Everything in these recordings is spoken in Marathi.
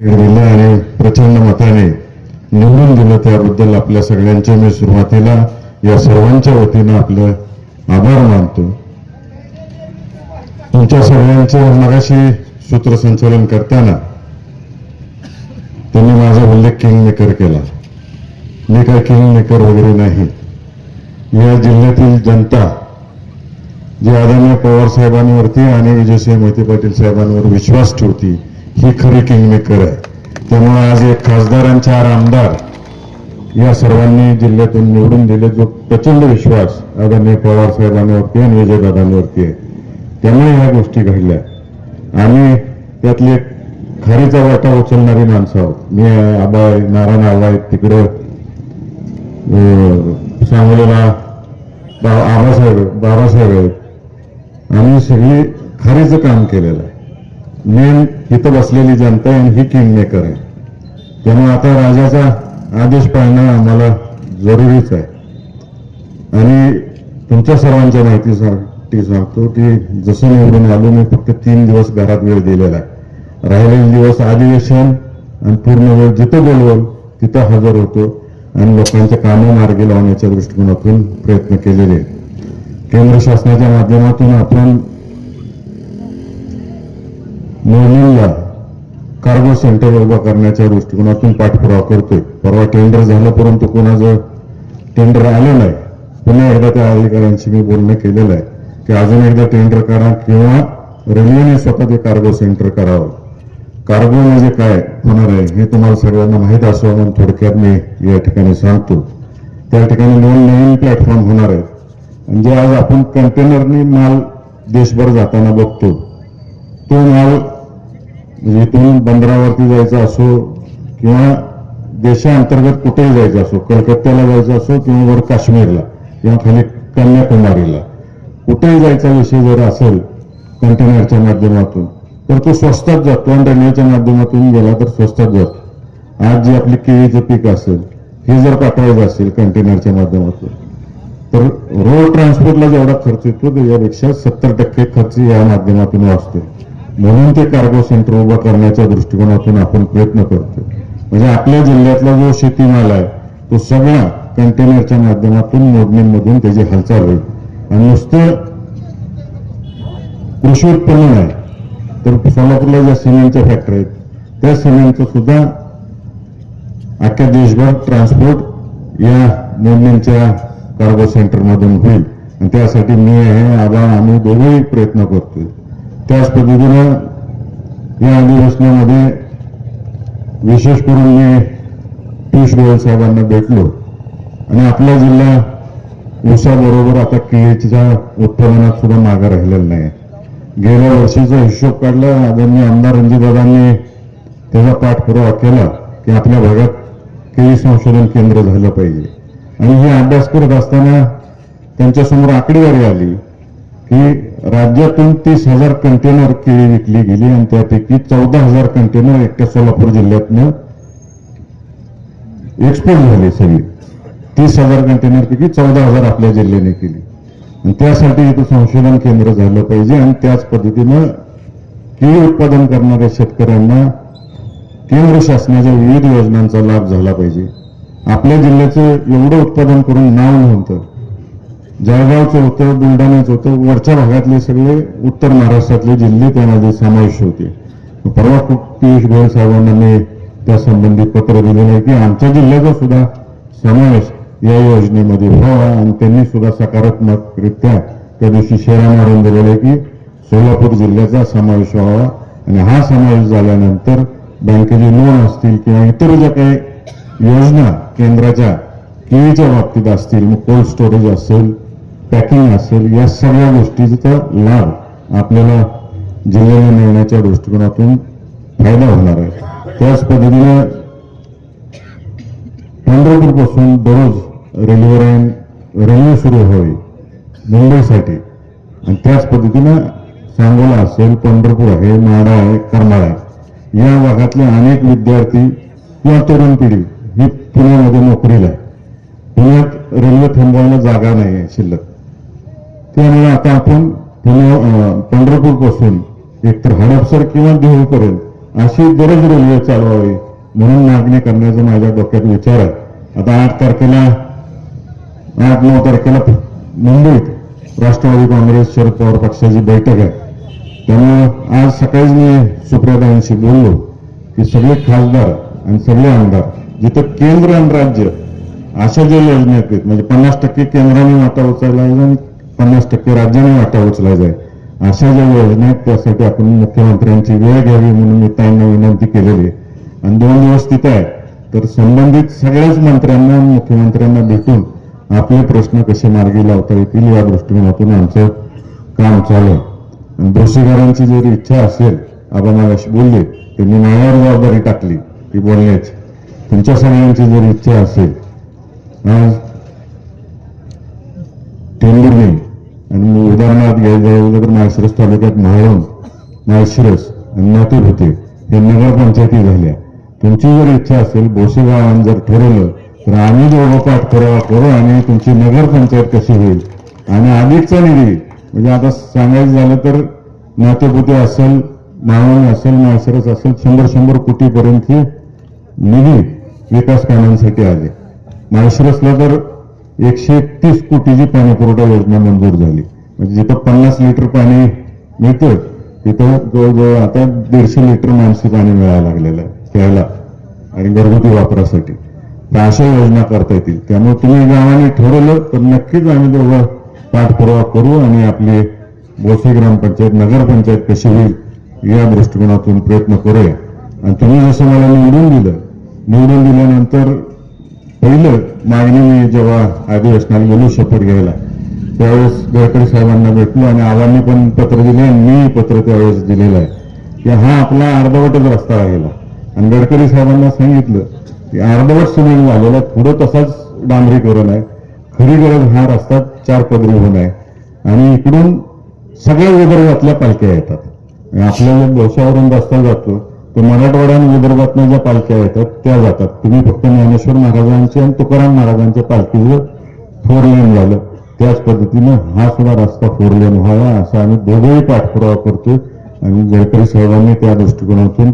दिलं आणि प्रचंड मताने निवडून दिलं त्याबद्दल आपल्या सगळ्यांचे मी सुरुवातीला या सर्वांच्या वतीनं आपलं आभार मानतो. तुमच्या सगळ्यांचं मगाशी सूत्रसंचालन करताना त्यांनी माझा उल्लेख किंग मेकर केला. मी काय किंग मेकर वगैरे नाही. या जिल्ह्यातील जनता जी आदरणीय पवार साहेबांवरती आणि विजयसिंह मोहिते पाटील साहेबांवर विश्वास ठेवती ही खरी किंगमेकर आहे. त्यामुळे आज एक खासदार आणि चार आमदार या सर्वांनी जिल्ह्यातून निवडून दिले जो प्रचंड विश्वास आदरणीय पवार साहेबांवरती आणि विजयदादांवरती आहे. त्यामुळे ह्या गोष्टी घडल्या. आम्ही त्यातली खारीचा वाटा उचलणारी माणसं आहोत. मी आबाय आबा आहे, नारायण आबाय आहेत तिकडं सांगलीला आबासाहेब आहेत, बाबासाहेब आहेत. आम्ही सगळी खारीचं काम केलेलं आहे. मेन इथं बसलेली जनता आहे आणि ही किंग मेकर आहे. त्यामुळे आता राजाचा आदेश पाळणं आम्हाला जरुरीच आहे. आणि तुमच्या सर्वांच्या माहितीसाठी सांगतो की जसं निवडून आलो मी फक्त तीन दिवस घरात वेळ दिलेला आहे. राहिलेले दिवस अधिवेशन आणि पूर्ण वेळ जिथं बोलवल तिथं हजर होतो आणि लोकांच्या कामं मार्गी लावण्याच्या दृष्टिकोनातून प्रयत्न केलेले आहेत. केंद्र शासनाच्या माध्यमातून आपण मोहिनीला कार्गो सेंटर उभा करण्याच्या दृष्टिकोनातून पाठपुरावा करतोय. परवा टेंडर झालं परंतु कोणाचं टेंडर आलं नाही. पुन्हा एकदा त्या अधिकाऱ्यांशी मी बोलणं केलेलं आहे की अजून एकदा टेंडर करा किंवा रेल्वेने स्वतः ते कार्गो सेंटर करावं. कार्गो म्हणजे काय होणार आहे हे तुम्हाला सगळ्यांना माहीत असावं म्हणून थोडक्यात मी या ठिकाणी सांगतो. त्या ठिकाणी दोन नवीन प्लॅटफॉर्म होणार आहेत. म्हणजे जे आज आपण कंटेनरने माल देशभर जाताना बघतो. तो माल म्हणजे इथून बंदरावरती जायचं असो किंवा देशाअंतर्गत कुठेही जायचं असो कलकत्त्याला जायचं असो किंवा वर काश्मीरला किंवा खाली कन्याकुमारीला कुठेही जायचा विषय जर असेल कंटेनरच्या माध्यमातून तर तो स्वस्तात जातो आणि रेल्वेच्या माध्यमातून गेला तर स्वस्तात जातो. आज जी आपली केळीचं पीक असेल हे जर पाठवायचं असेल कंटेनरच्या माध्यमातून तर रोड ट्रान्सपोर्टला जेवढा खर्च येतो त्याच्यापेक्षा सत्तर टक्के खर्च या माध्यमातून वाचतो म्हणून ते कार्गो सेंटर उभा करण्याच्या दृष्टिकोनातून आपण प्रयत्न करतो म्हणजे आपल्या जिल्ह्यातला जो शेतीमाल आहे तो सगळा कंटेनरच्या माध्यमातून मोडणीमधून त्याची हालचाल होईल. आणि नुसतं कृषी उत्पन्न नाही तर सोलापूरला ज्या सिमेंटच्या फॅक्टरी आहेत त्या सिमेंटचं सुद्धा अख्ख्या देशभर ट्रान्सपोर्ट या मोडणींच्या कार्गो सेंटरमधून होईल. आणि त्यासाठी मी आहे आबा आम्ही दोघेही प्रयत्न करतोय. त्याच पद्धतीनं या अधिवेशनामध्ये विशेष करून मी पियुष गोयल साहेबांना भेटलो. आणि आपला जिल्हा ऊसाबरोबर आता केळीच्या उत्पादनात सुद्धा मागे राहिलेला नाही. गेल्या वर्षीचा हिशोब काढला आदरणीय आमदार रणजितदादांनी त्याचा पाठपुरावा केला की आपल्या भागात केळी संशोधन केंद्र झालं पाहिजे. आणि हे अभ्यास करत असताना त्यांच्यासमोर आकडेवारी आली की राज्यातून तीस हजार कंटेनर केळी विकली गेली आणि त्यापैकी चौदा हजार कंटेनर एकट्या सोलापूर जिल्ह्यातनं एक्सपोर्ट झाले सगळी. तीस हजार कंटेनरपैकी चौदा हजार आपल्या जिल्ह्याने केली. आणि त्यासाठी इथं संशोधन केंद्र झालं पाहिजे आणि त्याच पद्धतीनं केळी उत्पादन करणाऱ्या शेतकऱ्यांना केंद्र शासनाच्या विविध योजनांचा लाभ झाला पाहिजे. आपल्या जिल्ह्याचं एवढं उत्पादन करून नाव नव्हतं. जळगावचं होतं बुलढाण्याचं होतं वरच्या भागातले सगळे उत्तर महाराष्ट्रातले जिल्हे त्यामध्ये समावेश होते. परवा पियुष गोयल साहेबांना मी त्या संबंधित पत्र दिलेलं आहे की आमच्या जिल्ह्याचा सुद्धा समावेश या योजनेमध्ये व्हावा आणि त्यांनी सुद्धा सकारात्मकरित्या त्या दिवशी शेरा मारून दिलेलं आहे की सोलापूर जिल्ह्याचा समावेश व्हावा आणि हा समावेश झाल्यानंतर बँकेचे लोन असतील किंवा इतर ज्या काही योजना केंद्राच्या केळीच्या बाबतीत असतील मग कोल्ड स्टोरेज असेल पॅकिंग असेल या सगळ्या गोष्टीचा लाभ आपल्याला जिल्ह्याला मिळण्याच्या दृष्टिकोनातून फायदा होणार आहे. त्याच पद्धतीने पंढरपूरपासून दररोज रेल्वे रेल्वे सुरू व्हावी मुंबईसाठी. आणि त्याच पद्धतीनं सांगोला असेल पंढरपूर आहे माडा आहे करमाळा आहे. या भागातले अनेक विद्यार्थी किंवा तरुण पिढी ही पुण्यामध्ये नोकरीला आहे. पुण्यात रेल्वे थांबवायला जागा नाही आहे शिल्लक. त्यामुळे आता आपण पुन्हा पंढरपूरपासून एकतर हडपसर किंवा देहूपर्यंत अशी गरज रेल्वे चालवावी म्हणून मागणी करण्याचा माझ्या डोक्यात विचार आहे. आता आठ तारखेला आठ नऊ तारखेला मुंबईत राष्ट्रवादी काँग्रेस शरद पवार पक्षाची बैठक आहे. त्यामुळं आज सकाळीच मी सुप्रियाताईंशी बोललो की सगळे खासदार आणि सगळे आमदार जिथं केंद्र आणि राज्य अशा ज्या योजना आहेत म्हणजे पन्नास टक्के केंद्राने वाटा उचलला आहे आणि पन्नास टक्के राज्याने वाटा उचलायचा आहे अशा ज्या योजना आहेत त्यासाठी आपण मुख्यमंत्र्यांची वेळ घ्यावी म्हणून मी त्यांना विनंती केलेली आहे. आणि दोन दिवस तिथे आहे तर संबंधित सगळ्याच मंत्र्यांना मुख्यमंत्र्यांना भेटून आपले प्रश्न कसे मार्गी लावता येतील या दृष्टिकोनातून आमचं काम चालू आहे. आणि दोषीदारांची जर इच्छा असेल आपण मागाशी बोलले त्यांनी माझ्यावर जबाबदारी टाकली ती बोलण्याची. तुमच्या सगळ्यांची जर इच्छा असेल आज टेंभुर्णी आणि उदाहरणार्थ घ्यायला गेलं तर माळशिरस तालुक्यात म्हाळवण माळशिरस आणि नातेभूते हे नगरपंचायती झाल्या. तुमची जर इच्छा असेल बोसेगावान जर ठरवलं तर आम्ही जवळपाठ करावा करू आणि तुमची नगरपंचायत कशी होईल? आणि अधिकचा निधी म्हणजे आता सांगायचं झालं तर नातेपुते असेल मावळ असेल माळशिरस असेल शंभर शंभर कोटीपर्यंतचे निधी विकास कामांसाठी आले. माळशिरसला तर एकशे तीस कोटीची पाणी पुरवठा योजना मंजूर झाली. म्हणजे जिथं पन्नास लिटर पाणी मिळतं तिथं जवळजवळ आता दीडशे लिटर माणसी पाणी मिळायला लागलेलं आहे प्यायला आणि घरगुती वापरासाठी. तर अशा योजना करता येतील. त्यामुळे तुम्ही गावाने ठरवलं तर नक्कीच आम्ही दोघं पाठपुरावा करू आणि आपली बोसे ग्रामपंचायत नगरपंचायत कशी होईल या दृष्टिकोनातून प्रयत्न करूया. आणि तुम्ही जसं मला निवडून दिलं निवडून दिल्यानंतर पहिलं मागणी मी जेव्हा अधिवेशनाला गेलो शपथ घ्यायला त्यावेळेस गडकरी साहेबांना भेटलो आणि आव्हांनी पण पत्र दिले आणि मी पत्र त्यावेळेस दिलेलं आहे. की हा आपला अर्धवटच रस्ता राहिला. आणि गडकरी साहेबांना सांगितलं की अर्धवट सिमेंट झालेला पुढं तसाच डांबरीकरण आहे. खरी गरज हा रस्ता चार पदरी होऊन आहे. आणि इकडून सगळ्या विदर्भातल्या पालख्या येतात. आणि आपल्याला बोशावरून रस्ता जातो. तो मराठवाडा आणि विदर्भातल्या ज्या पालख्या येतात त्या जातात. तुम्ही फक्त ज्ञानेश्वर महाराजांचे आणि तुकाराम महाराजांच्या पालखीचं फोर लेन झालं त्याच पद्धतीनं हा सुद्धा रस्ता फोर लेन व्हावा असा आम्ही दोघंही पाठपुरावा करतो आणि गडकरी साहेबांनी त्या दृष्टिकोनातून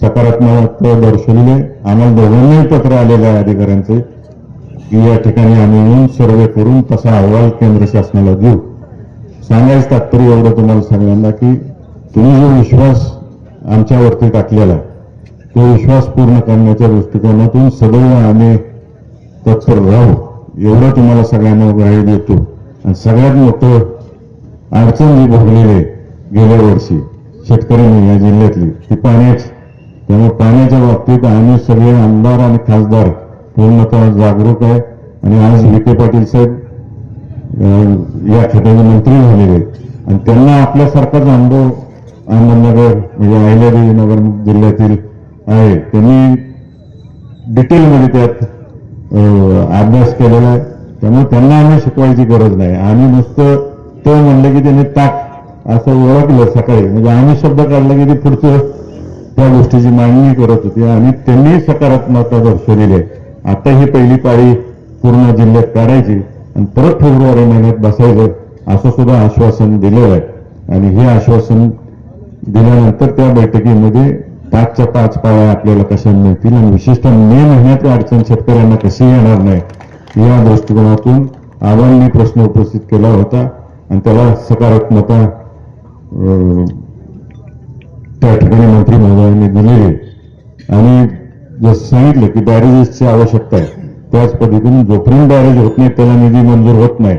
सकारात्मक दर्शवले आम्हाला दोघांनाही पत्र आलेलं आहे अधिकाऱ्यांचे. की या ठिकाणी आम्ही येऊन सर्वे करून तसा अहवाल केंद्र शासनाला देऊ. सांगायचं तात्पर्य एवढं तुम्हाला सगळ्यांना की तुम्ही जो विश्वास आमच्यावरती टाकलेला आहे. तो विश्वास पूर्ण करण्याच्या दृष्टिकोनातून सदैव आम्ही तत्पर राहू. एवढं तुम्हाला सगळ्यांना ग्राह्य देतो. आणि सगळ्यात मोठं अडचण जी भोगलेली गेल्या वर्षी. शेतकऱ्यांनी या जिल्ह्यातली. ती पाण्याची. त्यामुळे पाण्याच्या बाबतीत आम्ही सगळे आमदार आणि खासदार पूर्णतः जागरूक आहे. आणि आज विखे पाटील साहेब या ठिकाणी मंत्री झालेले आहेत. आणि त्यांना आपल्यासारखाच अनुभव अहमदनगर म्हणजे अहिल्यादेवी नगर जिल्ह्यातील आहे. त्यांनी डिटेलमध्ये त्यात अभ्यास केलेला आहे. त्यामुळे त्यांना आम्ही शिकवायची गरज नाही. आम्ही नुसतं तो म्हणलं की त्यांनी ताक असं ओळखलं सकाळी. म्हणजे आम्ही शब्द काढला की ते पुढचं त्या गोष्टीची मांडणी करत होती. आणि त्यांनी सकारात्मकता दर्शवलेली आहे. आता ही पहिली पाळी पूर्ण जिल्ह्यात काढायची आणि परत फेब्रुवारी महिन्यात बसायचं असं सुद्धा आश्वासन दिलेलं आहे. आणि हे आश्वासन दिल्यानंतर त्या बैठकीमध्ये पाचच्या पाच पाया आपल्याला कशा मिळतील आणि विशेषतः मे महिन्यात अडचण शेतकऱ्यांना कशी येणार नाही या दृष्टिकोनातून आव्हानने प्रश्न उपस्थित केला होता आणि त्याला सकारात्मकता त्या ठिकाणी मंत्री महोदयांनी दिलेली आणि जसं सांगितलं की बॅरेजेसची आवश्यकता आहे त्याच पद्धतीने जोपर्यंत बॅरेज होत नाही त्याला निधी मंजूर होत नाही.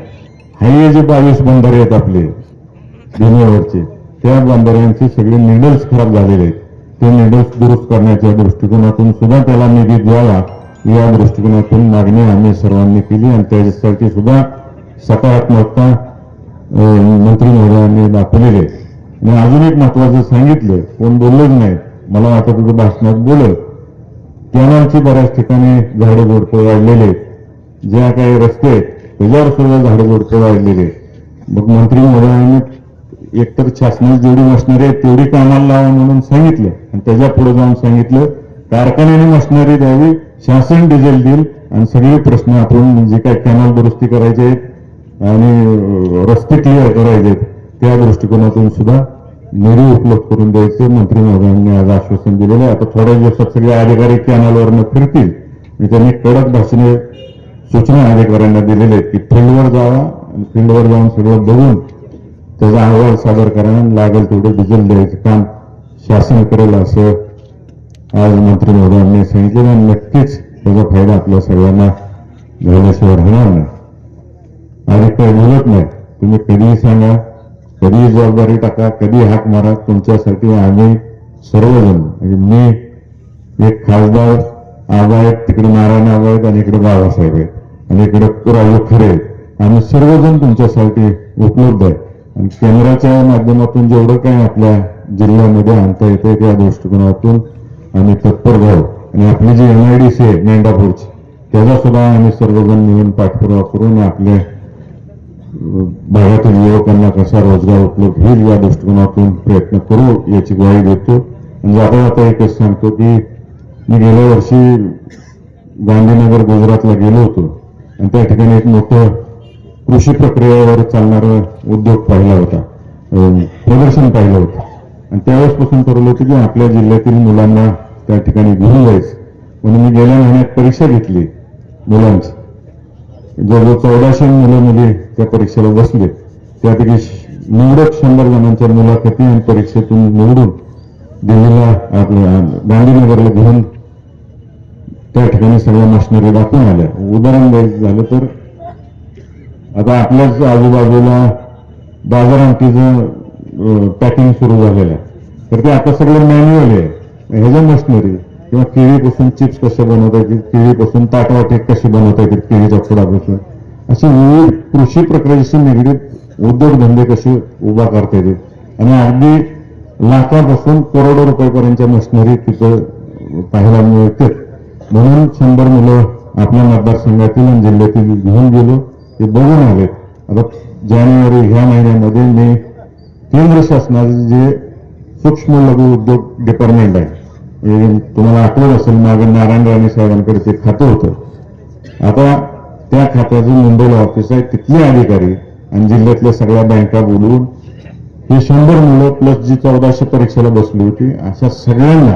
हायवे जे बावीस बंधारे आहेत आपले जिल्ह्यावरचे त्या बंधाऱ्यांचे सगळे निडल्स खराब झालेले आहेत. ते निडल्स दुरुस्त करण्याच्या दृष्टिकोनातून सुद्धा त्याला निधी द्यावा या दृष्टिकोनातून मागणी आम्ही सर्वांनी केली आणि त्याच्यासाठी सुद्धा सकारात्मकता मंत्री महोदयांनी दाखवलेली आहे. मी अजून एक महत्वाचं सांगितलं कोण बोललंच नाही. मला वाटत होतं भाषणात बोलत कॅनलची बऱ्याच ठिकाणी झाडं झुडपं वाढलेले ज्या काही रस्ते आहेत त्याच्यावर सुद्धा झाडं झुडपं वाढलेले आहेत. मग मंत्री महोदयांनी एकतर शासनाची जेवढी मशनरी आहे तेवढी कामाला लावा म्हणून सांगितलं. आणि त्याच्या पुढे जाऊन सांगितलं कारखान्याने मशनरी द्यावी शासन डिझेल देईल. आणि सगळे प्रश्न आपण जे काय कॅनल दुरुस्ती करायचे आहेत आणि रस्ते क्लिअर करायचे आहेत त्या दृष्टिकोनातून सुद्धा निधी उपलब्ध करून द्यायचे. मंत्री महोदयांनी आज आश्वासन दिलेलं आहे. आता थोड्या दिवसात सगळे अधिकारी कॅनलवरनं फिरतील. आणि त्यांनी कडक भाषणे सूचना अधिकाऱ्यांना दिलेल्या आहेत की फील्डवर जावा आणि फील्डवर जाऊन सगळं बघून त्याचा अहवाल हो, सादर करा लागेल तेवढं डिझेल द्यायचं काम शासन करेल असं आज मंत्री महोदयांनी सांगितलं आणि नक्कीच त्याचा फायदा आपल्या सगळ्यांना झाल्याशिवाय राहणार नाही. आणि काही बोलत नाही. तुम्ही कधीही सांगा कधीही जबाबदारी टाका कधी हाक मारा तुमच्यासाठी आम्ही सर्वजण म्हणजे मी एक खासदार आबा आहेत तिकडे नारायण आबा आहेत आणि इकडे बाबासाहेब आहेत. आणि इकडे राजू खरे आहेत. आम्ही सर्वजण तुमच्यासाठी उपलब्ध आहे. आणि केंद्राच्या माध्यमातून जेवढं काय आपल्या जिल्ह्यामध्ये आणता येते त्या दृष्टिकोनातून आम्ही तत्पर राहू. आणि आपली जी सी आहे मेंढापूरची त्याचा सुद्धा आम्ही सर्वजण मिळून पाठपुरावा करून आपल्या भागातील युवकांना कसा रोजगार उपलब्ध होईल या दृष्टिकोनातून प्रयत्न करू याची ग्वाही देतो. आणि आपण आता एकच सांगतो की मी गेल्या वर्षी गांधीनगर गुजरातला गेलो होतो. आणि त्या ठिकाणी एक मोठं कृषी प्रक्रियेवर चालणारं उद्योग पाहिला होता. प्रदर्शन पाहिलं होतं. आणि त्यावेळेसपासून ठरवलं होतं की आपल्या जिल्ह्यातील मुलांना त्या ठिकाणी घेऊन जायचं. म्हणून मी गेल्या महिन्यात परीक्षा घेतली मुलांची. जवळजवळ चौदाशे मुलं मुली त्या परीक्षेला बसले. त्यापैकी निवडक शंभर जणांच्या मुलाखती आणि परीक्षेतून निवडून दिल्लीला आपल्या गांधीनगरला घेऊन त्या ठिकाणी सगळ्या मशिनरी दाखवून आल्या. उदाहरण द्यायचं झालं तर आता आपल्याच आजूबाजूला बाजारांकीचं पॅकिंग सुरू झालेलं आहे. तर ते आता सगळं मॅन्युअल आहे. ह्याच्या मशिनरी किंवा केळीपासून चिप्स कसे बनवता येतील केळीपासून ताटवाटे कशी बनवता येतील केळीच्या खोडापासून असे विविध कृषी प्रक्रियेशी निगडीत उद्योगधंदे कसे उभा करता येतील. आणि अगदी लाखापासून करोडो रुपयापर्यंतच्या मशिनरी तिथं पाहायला मिळतात म्हणून शंभर मुलं आपल्या मतदारसंघातील आणि जिल्ह्यातील घेऊन गेलो ते बघून आलेत आता जानेवारी ह्या महिन्यामध्ये मी केंद्र शासनाचे जे सूक्ष्म लघु उद्योग डिपार्टमेंट आहे. तुम्हाला आठवत असेल मागे नारायण राणे साहेबांकडे ते खातं होतं. आता त्या खात्याचं मुंबईला ऑफिस आहे तिथले अधिकारी आणि जिल्ह्यातल्या सगळ्या बँका बोलून हे शंभर मुलं प्लस जी चौदाशे परीक्षेला बसली होती अशा सगळ्यांना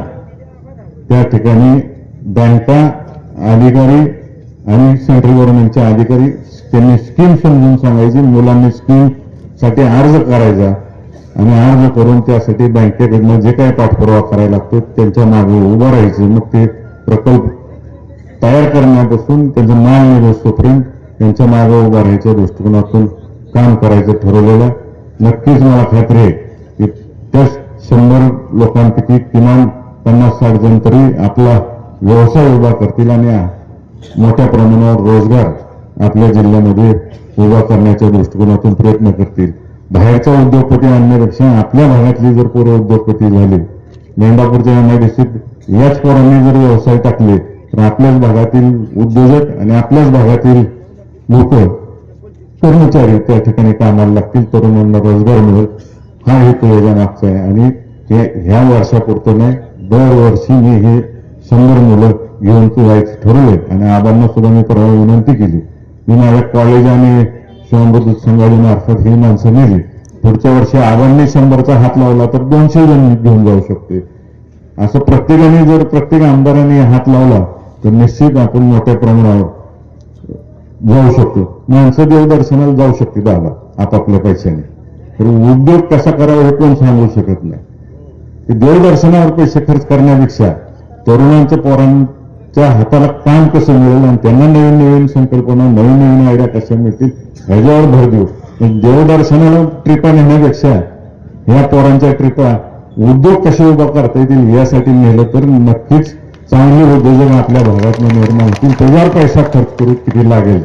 त्या ठिकाणी बँका अधिकारी आणि सेंट्रल गव्हर्नमेंटचे अधिकारी त्यांनी स्कीम समजून सांगायची मुलांनी स्कीमसाठी अर्ज करायचा आणि अर्ज करून त्यासाठी बँकेकडनं जे काही पाठपुरावा करायला लागतो त्यांच्या मागे उभं राहायचं. मग ते प्रकल्प तयार करण्यापासून त्यांचं माल निघोपर्यंत त्यांच्या मागे उभं राहायच्या दृष्टिकोनातून काम करायचं ठरवलेलं नक्कीच मला खात्री आहे की त्या शंभर लोकांपैकी किमान पन्नास साठ जण तरी आपला व्यवसाय उभा करतील आणि मोठ्या प्रमाणावर रोजगार आपल्या जिल्ह्यामध्ये उभा करण्याच्या दृष्टिकोनातून प्रयत्न करतील. बाहेरचा उद्योगपती आणण्यापेक्षा आपल्या भागातली जर पोरं उद्योगपती झाले मेंढापूरच्या एमआयडीसीत याच पोरांनी जर व्यवसाय टाकले तर आपल्याच भागातील उद्योजक आणि आपल्याच भागातील लोक कर्मचारी त्या ठिकाणी कामाला लागतील तरुणांना रोजगार मिळेल. हा एक योजना मागचा आहे. आणि हे ह्या वर्षापुरतं नाही दरवर्षी मी हे शंभर मुलं घेऊन तू जायचं आणि आबांना सुद्धा मी परवा विनंती केली. मी माझ्या कॉलेज आणि शिवबुद्ध संघाजी मार्फत ही माणसं नेली. पुढच्या वर्षी आव्हाने शंभरचा हात लावला तर दोनशे जण घेऊन जाऊ शकते. असं प्रत्येकाने जर प्रत्येक आमदाराने हात लावला तर निश्चित आपण मोठ्या प्रमाणावर जाऊ शकतो. माणसं देवदर्शनाला जाऊ शकते दादा आपापल्या पैशाने. तर उद्योग कसा करावा हे कोण सांगू शकत नाही. देवदर्शनावर पैसे खर्च करण्यापेक्षा तरुणांच्या पोरां त्या हाताला काम कसं मिळेल आणि त्यांना नवीन नवीन संकल्पना नवीन नवीन आयडिया कशा मिळतील ह्याच्यावर भर देऊ. देवदर्शनाला ट्रिपा नेण्यापेक्षा ह्या पोरांच्या ट्रिपा उद्योग कसे उभा करता येतील यासाठी नेलं तर नक्कीच चांगले उद्योजक आपल्या भागात निर्माण होतील. त्याच्यावर पैसा खर्च करू किती लागेल?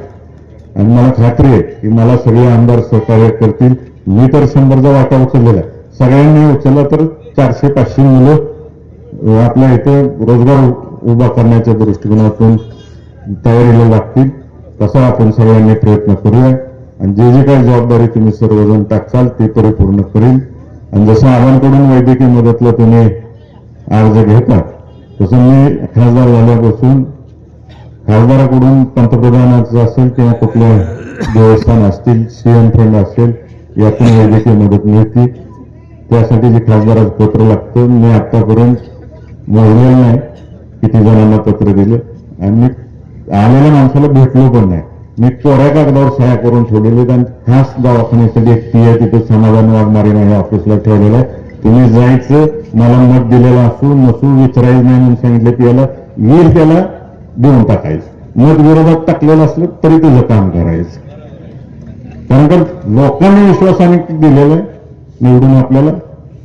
आणि मला खात्री आहे की मला सगळे आमदार सहकार्य करतील. मी तर शंभरचा वाटा उचललेला सगळ्यांनी उचलला तर चारशे पाचशे मुलं आपल्या इथे रोजगार उभा करण्याच्या दृष्टिकोनातून तयारीला लागतील तसा आपण सगळ्यांनी प्रयत्न करूया. आणि जे जे काही जबाबदारी तुम्ही सर्वजण टाकसाल ते परिपूर्ण करील आणि जसं आम्हाकडून वैद्यकीय मदतला तुम्ही अर्ज घेता तसं मी खासदार झाल्यापासून खासदाराकडून पंतप्रधानाचं असेल किंवा कुठल्या देवस्थान असतील सीएम फंड असेल यातून वैद्यकीय मदत मिळते त्यासाठी जे खासदाराचं पत्र लागतं मी आतापर्यंत मोडलेलं नाही. किती जणांना पत्र दिले. आणि मी आलेल्या माणसाला भेटलो पण नाही. मी चोऱ्या कागदावर सह्या करून ठेवलेले आणि खास दवाखान्यासाठी एक ती आहे तिथं समाधान वागणारी नाही ऑफिसला ठेवलेलं आहे. तुम्ही जायचं मला मत दिलेलं असू नसू विचारायचं नाही म्हणून सांगितलं की याला येईल त्याला देऊन टाकायचं. मत विरोधात टाकलेलं असलं तरी तुझं काम करायचं. कारण का लोकांनी विश्वासाने दिलेलं आहे निवडून आपल्याला.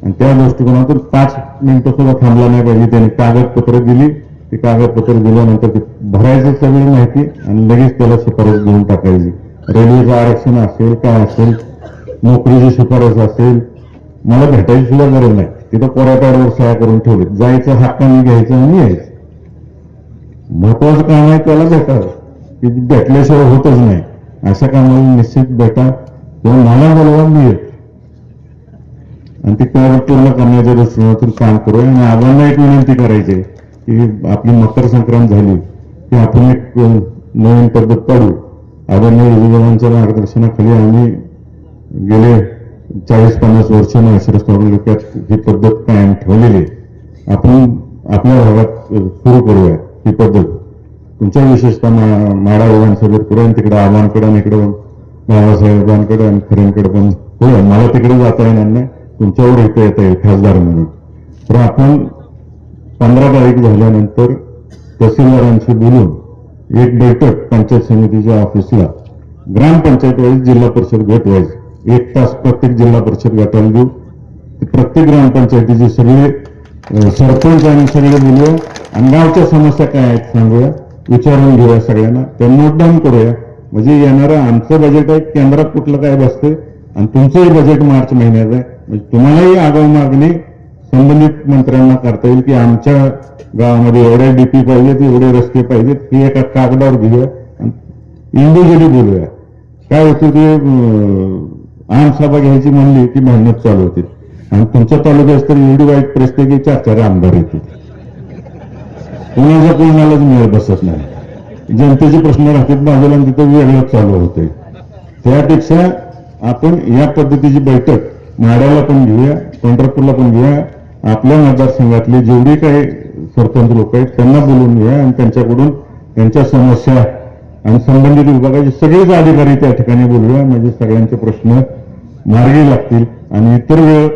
आणि त्या दृष्टिकोनातून पाच मिनिटं सुद्धा थांबला नाही पाहिजे त्याने कागदपत्र दिली. ते कागदपत्र दिल्यानंतर ते भरायचं सगळी माहिती आणि लगेच त्याला शिफारस देऊन टाकायची. रेल्वेचं आरक्षण असेल काय असेल नोकरीची शिफारस असेल मला भेटायची सुद्धा गरज नाही. तिथं कोऱ्यापाड्यावर सह्या करून ठेवले जायचं हक्काने घ्यायचं आणि यायचं. महत्वाचं काम आहे त्याला भेटावं. की भेटल्याशिवाय होतच नाही. अशा कामाला निश्चित भेटा. किंवा मला बोलवा मी आणि ती कार्य पूर्ण करण्याच्या दृष्टिकोनातून काम करू आणि आव्हानांना एक विनंती करायची की आपली मकर संक्रांत झाली की आपण एक नवीन पद्धत पाडू. आदरणीय मार्गदर्शनाखाली आम्ही गेले चाळीस पन्नास वर्ष माळशिरस तालुक्यात ही पद्धत कायम ठेवलेली आहे. आपण आपल्या भागात सुरू करूया ही पद्धत. तुमच्या विशेषतः माडा विधानसभेत करूया तिकडे आव्हानकडे आणि इकडे बाबासाहेबांकडे आणि खऱ्यांकडे पण होय मला तिकडे जाता येणार नाही तुमच्यावर इथे येता येईल खासदार म्हणून तर आपण पंधरा तारीख झाल्यानंतर तहसीलदारांशी बोलून एक बैठक पंचायत समितीच्या ऑफिसला ग्रामपंचायत वाईज जिल्हा परिषद गट वाईज एक तास प्रत्येक जिल्हा परिषद गटाला देऊ प्रत्येक ग्रामपंचायतीचे सगळे सरपंच आणि सगळे बोलूया आणि गावच्या समस्या काय आहेत सांगूया विचारून घेऊया सगळ्यांना. त्या नोट डाऊन करूया. म्हणजे येणारं आमचं बजेट आहे केंद्रात कुठलं काय बसते आणि तुमचंही बजेट मार्च महिन्यात आहे. म्हणजे तुम्हालाही आगाऊ मागणी संबंधित मंत्र्यांना करता येईल की आमच्या गावामध्ये एवढे डीपी पाहिजेत एवढे रस्ते पाहिजेत हे एका कागदावर घेऊया इंडिव्हिज्युअली बोलूया. काय होतं ते आमसभा आम सभा घ्यायची म्हणली की मेहनत चालू होते. आणि तुमच्या तालुक्यात तर एवढी वाईट परिस्थिती की चार चार आमदार येते कोणाचा कोणालाच मेळ बसत नाही. जनतेचे प्रश्न राहतात बाजूला तिथं वेगळंच चालू होते त्यापेक्षा आपण या पद्धतीची बैठक माड्याला पण घेऊया पंढरपूरला पण घेऊया आपल्या मतदारसंघातले जेवढे काही सरपंच लोक आहेत त्यांना बोलून घेऊया आणि त्यांच्याकडून त्यांच्या समस्या आणि संबंधित विभागाचे सगळेच अधिकारी त्या ठिकाणी बोलूया. म्हणजे सगळ्यांचे प्रश्न मार्गी लागतील आणि इतर वेळ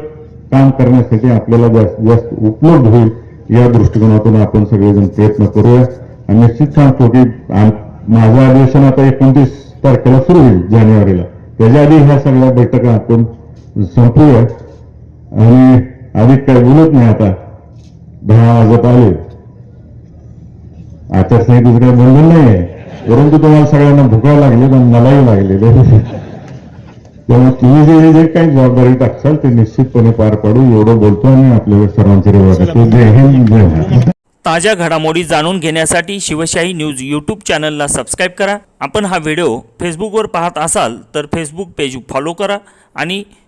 काम करण्यासाठी आपल्याला जास्त जास्त उपलब्ध होईल या दृष्टिकोनातून आपण सगळेजण प्रयत्न करूया. आणि निश्चित सांगतो की माझं अधिवेशन आता एकोणतीस तारखेला सुरू होईल जानेवारीला. त्याच्या आधी ह्या सगळ्या बैठका आपण संपूया. आणि अधिक काही बोलत नाही आता. दहा वाजत आले आचारसंहितेचं काही बंधन नाही आहे परंतु तुम्हाला सगळ्यांना भुकावं लागले पण मलाही लागले त्यामुळे तुम्ही जे जे काही जबाबदारी टाकसाल ते निश्चितपणे पार पाडू. एवढं बोलतो आणि आपल्या सर्वांचे जय हिंद जय भारत. ताज्या घडामोडी जाणून घेण्यासाठी शिवशाही न्यूज यूट्यूब चॅनलला सबस्क्राईब करा. आपण हा व्हिडिओ फेसबुकवर पाहत असाल तर फेसबुक पेज फॉलो करा आणि